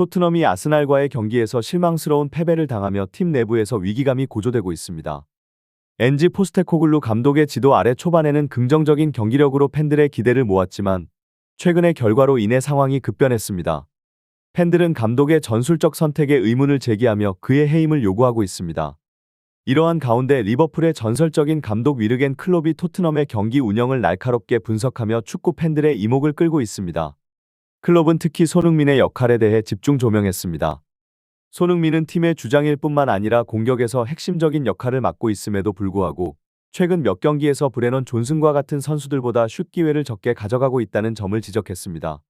토트넘이 아스날과의 경기에서 실망스러운 패배를 당하며 팀 내부에서 위기감이 고조되고 있습니다. 엔지 포스테코글루 감독의 지도 아래 초반에는 긍정적인 경기력으로 팬들의 기대를 모았지만 최근의 결과로 인해 상황이 급변했습니다. 팬들은 감독의 전술적 선택에 의문을 제기하며 그의 해임을 요구하고 있습니다. 이러한 가운데 리버풀의 전설적인 감독 위르겐 클롭이 토트넘의 경기 운영을 날카롭게 분석하며 축구 팬들의 이목을 끌고 있습니다. 클롭은 특히 손흥민의 역할에 대해 집중 조명했습니다. 손흥민은 팀의 주장일 뿐만 아니라 공격에서 핵심적인 역할을 맡고 있음에도 불구하고 최근 몇 경기에서 브레넌 존슨과 같은 선수들보다 슛 기회를 적게 가져가고 있다는 점을 지적했습니다.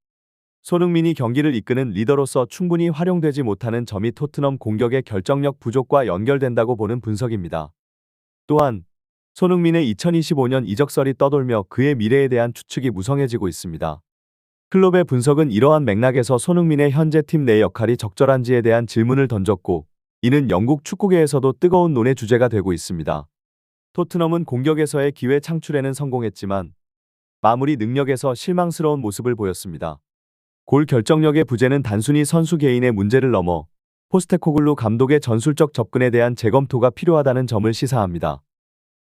손흥민이 경기를 이끄는 리더로서 충분히 활용되지 못하는 점이 토트넘 공격의 결정력 부족과 연결된다고 보는 분석입니다. 또한 손흥민의 2025년 이적설이 떠돌며 그의 미래에 대한 추측이 무성해지고 있습니다. 클롭의 분석은 이러한 맥락에서 손흥민의 현재 팀 내 역할이 적절한지에 대한 질문을 던졌고 이는 영국 축구계에서도 뜨거운 논의 주제가 되고 있습니다. 토트넘은 공격에서의 기회 창출에는 성공했지만 마무리 능력에서 실망스러운 모습을 보였습니다. 골 결정력의 부재는 단순히 선수 개인의 문제를 넘어 포스테코글루 감독의 전술적 접근에 대한 재검토가 필요하다는 점을 시사합니다.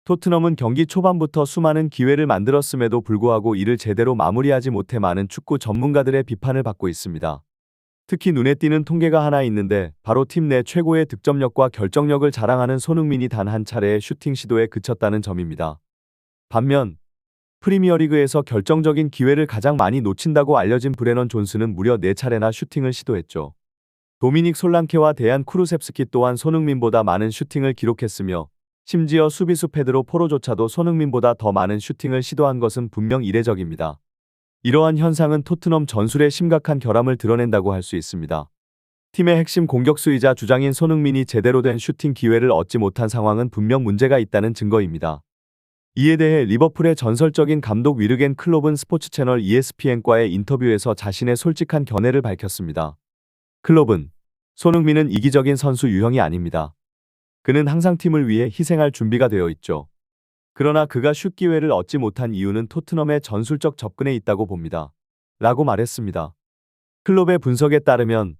토트넘은 경기 초반부터 수많은 기회를 만들었음에도 불구하고 이를 제대로 마무리하지 못해 많은 축구 전문가들의 비판을 받고 있습니다. 특히 눈에 띄는 통계가 하나 있는데 바로 팀 내 최고의 득점력과 결정력을 자랑하는 손흥민이 단 한 차례의 슈팅 시도에 그쳤다는 점입니다. 반면 프리미어리그에서 결정적인 기회를 가장 많이 놓친다고 알려진 브레넌 존스는 무려 4차례나 슈팅을 시도했죠. 도미닉 솔랑케와 대한 쿠루셉스키 또한 손흥민보다 많은 슈팅을 기록했으며 심지어 수비수 페드로 포로조차도 손흥민보다 더 많은 슈팅을 시도한 것은 분명 이례적입니다. 이러한 현상은 토트넘 전술의 심각한 결함을 드러낸다고 할 수 있습니다. 팀의 핵심 공격수이자 주장인 손흥민이 제대로 된 슈팅 기회를 얻지 못한 상황은 분명 문제가 있다는 증거입니다. 이에 대해 리버풀의 전설적인 감독 위르겐 클롭은 스포츠 채널 ESPN과의 인터뷰에서 자신의 솔직한 견해를 밝혔습니다. 클롭은 손흥민은 이기적인 선수 유형이 아닙니다. 그는 항상 팀을 위해 희생할 준비가 되어 있죠. 그러나 그가 슛 기회를 얻지 못한 이유는 토트넘의 전술적 접근에 있다고 봅니다. 라고 말했습니다. 클롭의 분석에 따르면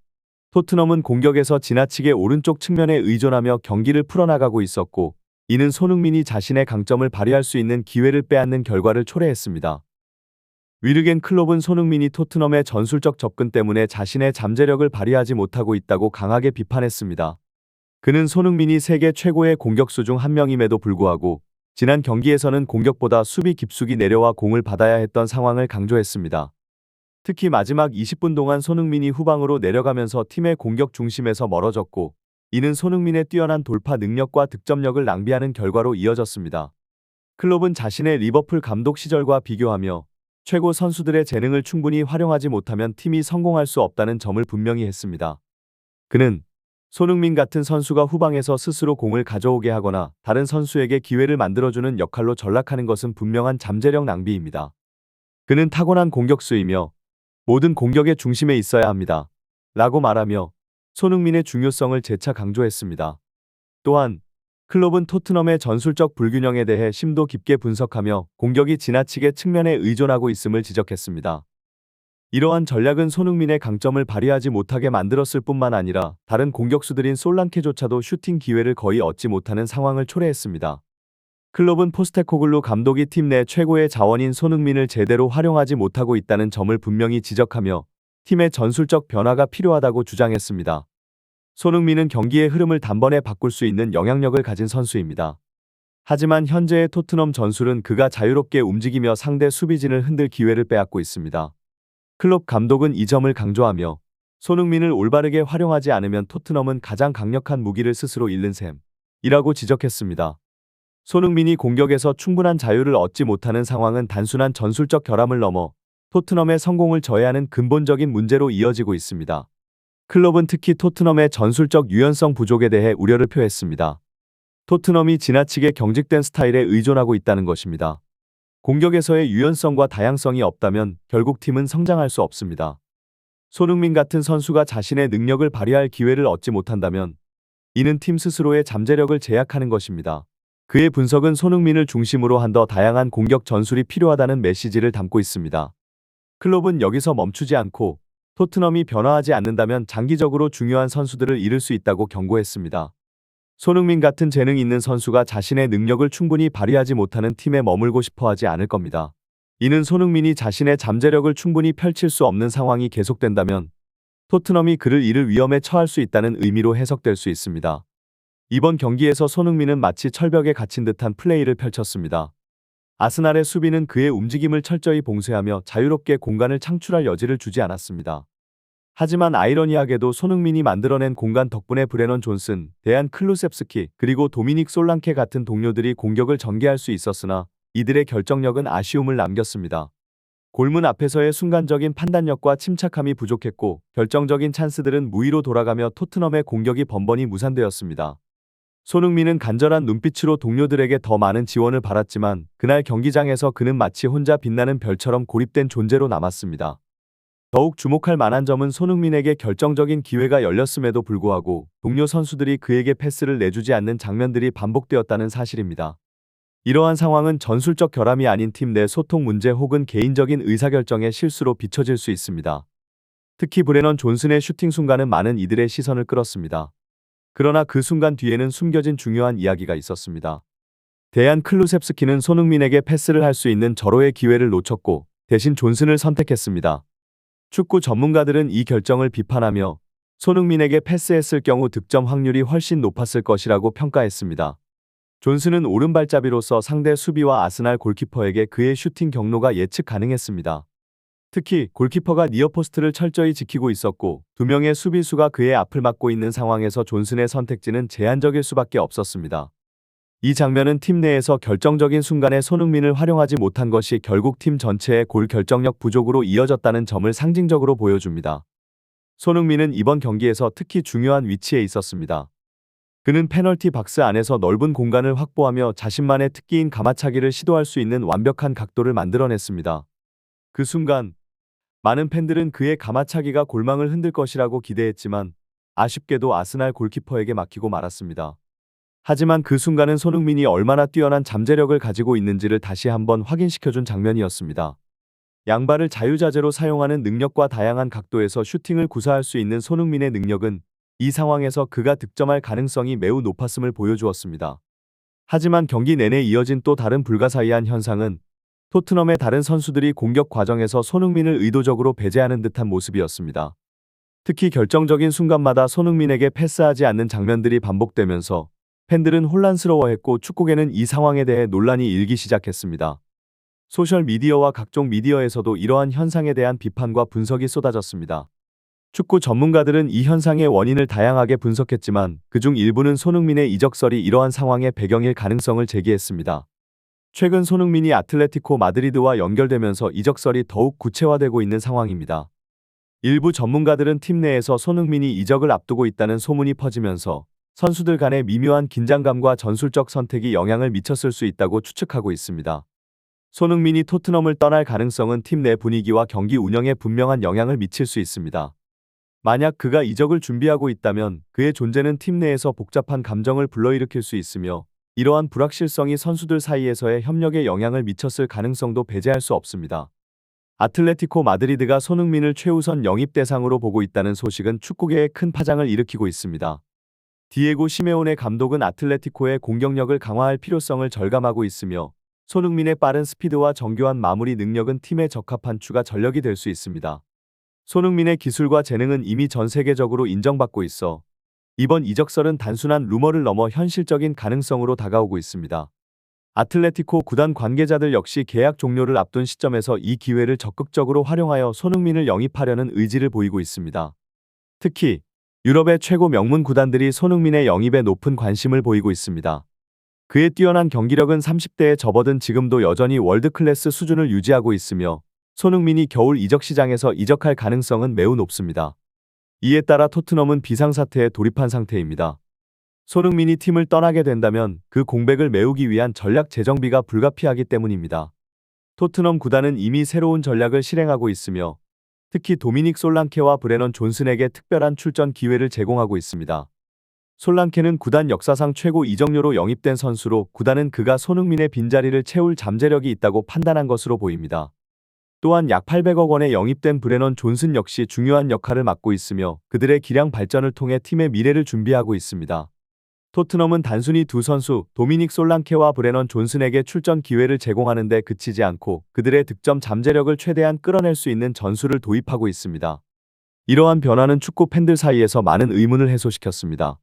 토트넘은 공격에서 지나치게 오른쪽 측면에 의존하며 경기를 풀어나가고 있었고 이는 손흥민이 자신의 강점을 발휘할 수 있는 기회를 빼앗는 결과를 초래했습니다. 위르겐 클롭은 손흥민이 토트넘의 전술적 접근 때문에 자신의 잠재력을 발휘하지 못하고 있다고 강하게 비판했습니다. 그는 손흥민이 세계 최고의 공격수 중 한 명임에도 불구하고 지난 경기에서는 공격보다 수비 깊숙이 내려와 공을 받아야 했던 상황을 강조했습니다. 특히 마지막 20분 동안 손흥민이 후방으로 내려가면서 팀의 공격 중심에서 멀어졌고 이는 손흥민의 뛰어난 돌파 능력과 득점력을 낭비하는 결과로 이어졌습니다. 클롭은 자신의 리버풀 감독 시절과 비교하며 최고 선수들의 재능을 충분히 활용하지 못하면 팀이 성공할 수 없다는 점을 분명히 했습니다. 그는 손흥민 같은 선수가 후방에서 스스로 공을 가져오게 하거나 다른 선수에게 기회를 만들어주는 역할로 전락하는 것은 분명한 잠재력 낭비입니다. 그는 타고난 공격수이며 모든 공격의 중심에 있어야 합니다. 라고 말하며 손흥민의 중요성을 재차 강조했습니다. 또한 클롭은 토트넘의 전술적 불균형에 대해 심도 깊게 분석하며 공격이 지나치게 측면에 의존하고 있음을 지적했습니다. 이러한 전략은 손흥민의 강점을 발휘하지 못하게 만들었을 뿐만 아니라 다른 공격수들인 솔랑케조차도 슈팅 기회를 거의 얻지 못하는 상황을 초래했습니다. 클롭은 포스테코글루 감독이 팀 내 최고의 자원인 손흥민을 제대로 활용하지 못하고 있다는 점을 분명히 지적하며 팀의 전술적 변화가 필요하다고 주장했습니다. 손흥민은 경기의 흐름을 단번에 바꿀 수 있는 영향력을 가진 선수입니다. 하지만 현재의 토트넘 전술은 그가 자유롭게 움직이며 상대 수비진을 흔들 기회를 빼앗고 있습니다. 클롭 감독은 이 점을 강조하며 손흥민을 올바르게 활용하지 않으면 토트넘은 가장 강력한 무기를 스스로 잃는 셈이라고 지적했습니다. 손흥민이 공격에서 충분한 자유를 얻지 못하는 상황은 단순한 전술적 결함을 넘어 토트넘의 성공을 저해하는 근본적인 문제로 이어지고 있습니다. 클럽은 특히 토트넘의 전술적 유연성 부족에 대해 우려를 표했습니다. 토트넘이 지나치게 경직된 스타일에 의존하고 있다는 것입니다. 공격에서의 유연성과 다양성이 없다면 결국 팀은 성장할 수 없습니다. 손흥민 같은 선수가 자신의 능력을 발휘할 기회를 얻지 못한다면 이는 팀 스스로의 잠재력을 제약하는 것입니다. 그의 분석은 손흥민을 중심으로 한 더 다양한 공격 전술이 필요하다는 메시지를 담고 있습니다. 클롭은 여기서 멈추지 않고 토트넘이 변화하지 않는다면 장기적으로 중요한 선수들을 잃을 수 있다고 경고했습니다. 손흥민 같은 재능 있는 선수가 자신의 능력을 충분히 발휘하지 못하는 팀에 머물고 싶어 하지 않을 겁니다. 이는 손흥민이 자신의 잠재력을 충분히 펼칠 수 없는 상황이 계속된다면 토트넘이 그를 잃을 위험에 처할 수 있다는 의미로 해석될 수 있습니다. 이번 경기에서 손흥민은 마치 철벽에 갇힌 듯한 플레이를 펼쳤습니다. 아스날의 수비는 그의 움직임을 철저히 봉쇄하며 자유롭게 공간을 창출할 여지를 주지 않았습니다. 하지만 아이러니하게도 손흥민이 만들어낸 공간 덕분에 브레넌 존슨, 데안 클루셉스키, 그리고 도미닉 솔랑케 같은 동료들이 공격을 전개할 수 있었으나 이들의 결정력은 아쉬움을 남겼습니다. 골문 앞에서의 순간적인 판단력과 침착함이 부족했고 결정적인 찬스들은 무위로 돌아가며 토트넘의 공격이 번번이 무산되었습니다. 손흥민은 간절한 눈빛으로 동료들에게 더 많은 지원을 바랐지만 그날 경기장에서 그는 마치 혼자 빛나는 별처럼 고립된 존재로 남았습니다. 더욱 주목할 만한 점은 손흥민에게 결정적인 기회가 열렸음에도 불구하고 동료 선수들이 그에게 패스를 내주지 않는 장면들이 반복되었다는 사실입니다. 이러한 상황은 전술적 결함이 아닌 팀 내 소통 문제 혹은 개인적인 의사결정의 실수로 비춰질 수 있습니다. 특히 브레넌 존슨의 슈팅 순간은 많은 이들의 시선을 끌었습니다. 그러나 그 순간 뒤에는 숨겨진 중요한 이야기가 있었습니다. 대한 클루셉스키는 손흥민에게 패스를 할 수 있는 절호의 기회를 놓쳤고 대신 존슨을 선택했습니다. 축구 전문가들은 이 결정을 비판하며 손흥민에게 패스했을 경우 득점 확률이 훨씬 높았을 것이라고 평가했습니다. 존슨은 오른발잡이로서 상대 수비와 아스날 골키퍼에게 그의 슈팅 경로가 예측 가능했습니다. 특히 골키퍼가 니어포스트를 철저히 지키고 있었고 두 명의 수비수가 그의 앞을 막고 있는 상황에서 존슨의 선택지는 제한적일 수밖에 없었습니다. 이 장면은 팀 내에서 결정적인 순간에 손흥민을 활용하지 못한 것이 결국 팀 전체의 골 결정력 부족으로 이어졌다는 점을 상징적으로 보여줍니다. 손흥민은 이번 경기에서 특히 중요한 위치에 있었습니다. 그는 페널티 박스 안에서 넓은 공간을 확보하며 자신만의 특기인 가마차기를 시도할 수 있는 완벽한 각도를 만들어냈습니다. 그 순간 많은 팬들은 그의 가마차기가 골망을 흔들 것이라고 기대했지만 아쉽게도 아스날 골키퍼에게 막히고 말았습니다. 하지만 그 순간은 손흥민이 얼마나 뛰어난 잠재력을 가지고 있는지를 다시 한번 확인시켜준 장면이었습니다. 양발을 자유자재로 사용하는 능력과 다양한 각도에서 슈팅을 구사할 수 있는 손흥민의 능력은 이 상황에서 그가 득점할 가능성이 매우 높았음을 보여주었습니다. 하지만 경기 내내 이어진 또 다른 불가사의한 현상은 토트넘의 다른 선수들이 공격 과정에서 손흥민을 의도적으로 배제하는 듯한 모습이었습니다. 특히 결정적인 순간마다 손흥민에게 패스하지 않는 장면들이 반복되면서 팬들은 혼란스러워했고 축구계는 이 상황에 대해 논란이 일기 시작했습니다. 소셜미디어와 각종 미디어에서도 이러한 현상에 대한 비판과 분석이 쏟아졌습니다. 축구 전문가들은 이 현상의 원인을 다양하게 분석했지만 그중 일부는 손흥민의 이적설이 이러한 상황의 배경일 가능성을 제기했습니다. 최근 손흥민이 아틀레티코 마드리드와 연결되면서 이적설이 더욱 구체화되고 있는 상황입니다. 일부 전문가들은 팀 내에서 손흥민이 이적을 앞두고 있다는 소문이 퍼지면서 선수들 간의 미묘한 긴장감과 전술적 선택이 영향을 미쳤을 수 있다고 추측하고 있습니다. 손흥민이 토트넘을 떠날 가능성은 팀 내 분위기와 경기 운영에 분명한 영향을 미칠 수 있습니다. 만약 그가 이적을 준비하고 있다면 그의 존재는 팀 내에서 복잡한 감정을 불러일으킬 수 있으며 이러한 불확실성이 선수들 사이에서의 협력에 영향을 미쳤을 가능성도 배제할 수 없습니다. 아틀레티코 마드리드가 손흥민을 최우선 영입 대상으로 보고 있다는 소식은 축구계에 큰 파장을 일으키고 있습니다. 디에고 시메온의 감독은 아틀레티코의 공격력을 강화할 필요성을 절감하고 있으며 손흥민의 빠른 스피드와 정교한 마무리 능력은 팀에 적합한 추가 전력이 될 수 있습니다. 손흥민의 기술과 재능은 이미 전 세계적으로 인정받고 있어 이번 이적설은 단순한 루머를 넘어 현실적인 가능성으로 다가오고 있습니다. 아틀레티코 구단 관계자들 역시 계약 종료를 앞둔 시점에서 이 기회를 적극적으로 활용하여 손흥민을 영입하려는 의지를 보이고 있습니다. 특히 유럽의 최고 명문 구단들이 손흥민의 영입에 높은 관심을 보이고 있습니다. 그의 뛰어난 경기력은 30대에 접어든 지금도 여전히 월드클래스 수준을 유지하고 있으며 손흥민이 겨울 이적 시장에서 이적할 가능성은 매우 높습니다. 이에 따라 토트넘은 비상사태에 돌입한 상태입니다. 손흥민이 팀을 떠나게 된다면 그 공백을 메우기 위한 전략 재정비가 불가피하기 때문입니다. 토트넘 구단은 이미 새로운 전략을 실행하고 있으며 특히 도미닉 솔랑케와 브레넌 존슨에게 특별한 출전 기회를 제공하고 있습니다. 솔랑케는 구단 역사상 최고 이적료로 영입된 선수로 구단은 그가 손흥민의 빈자리를 채울 잠재력이 있다고 판단한 것으로 보입니다. 또한 약 800억 원에 영입된 브레넌 존슨 역시 중요한 역할을 맡고 있으며 그들의 기량 발전을 통해 팀의 미래를 준비하고 있습니다. 토트넘은 단순히 두 선수 도미닉 솔랑케와 브레넌 존슨에게 출전 기회를 제공하는 데 그치지 않고 그들의 득점 잠재력을 최대한 끌어낼 수 있는 전술을 도입하고 있습니다. 이러한 변화는 축구 팬들 사이에서 많은 의문을 해소시켰습니다.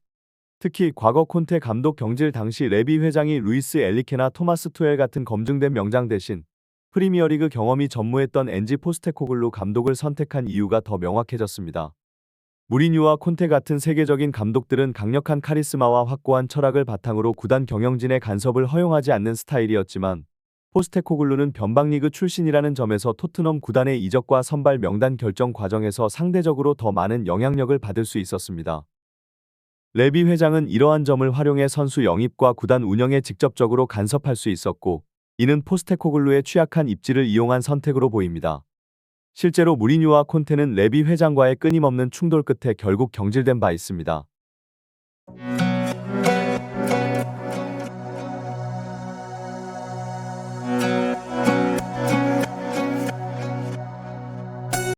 특히 과거 콘테 감독 경질 당시 레비 회장이 루이스 엘리케나 토마스 투엘 같은 검증된 명장 대신 프리미어리그 경험이 전무했던 엔지 포스테코글루 감독을 선택한 이유가 더 명확해졌습니다. 무리뉴와 콘테 같은 세계적인 감독들은 강력한 카리스마와 확고한 철학을 바탕으로 구단 경영진의 간섭을 허용하지 않는 스타일이었지만 포스테코글루는 변방리그 출신이라는 점에서 토트넘 구단의 이적과 선발 명단 결정 과정에서 상대적으로 더 많은 영향력을 받을 수 있었습니다. 레비 회장은 이러한 점을 활용해 선수 영입과 구단 운영에 직접적으로 간섭할 수 있었고 이는 포스테코글루의 취약한 입지를 이용한 선택으로 보입니다. 실제로 무리뉴와 콘테는 레비 회장과의 끊임없는 충돌 끝에 결국 경질된 바 있습니다.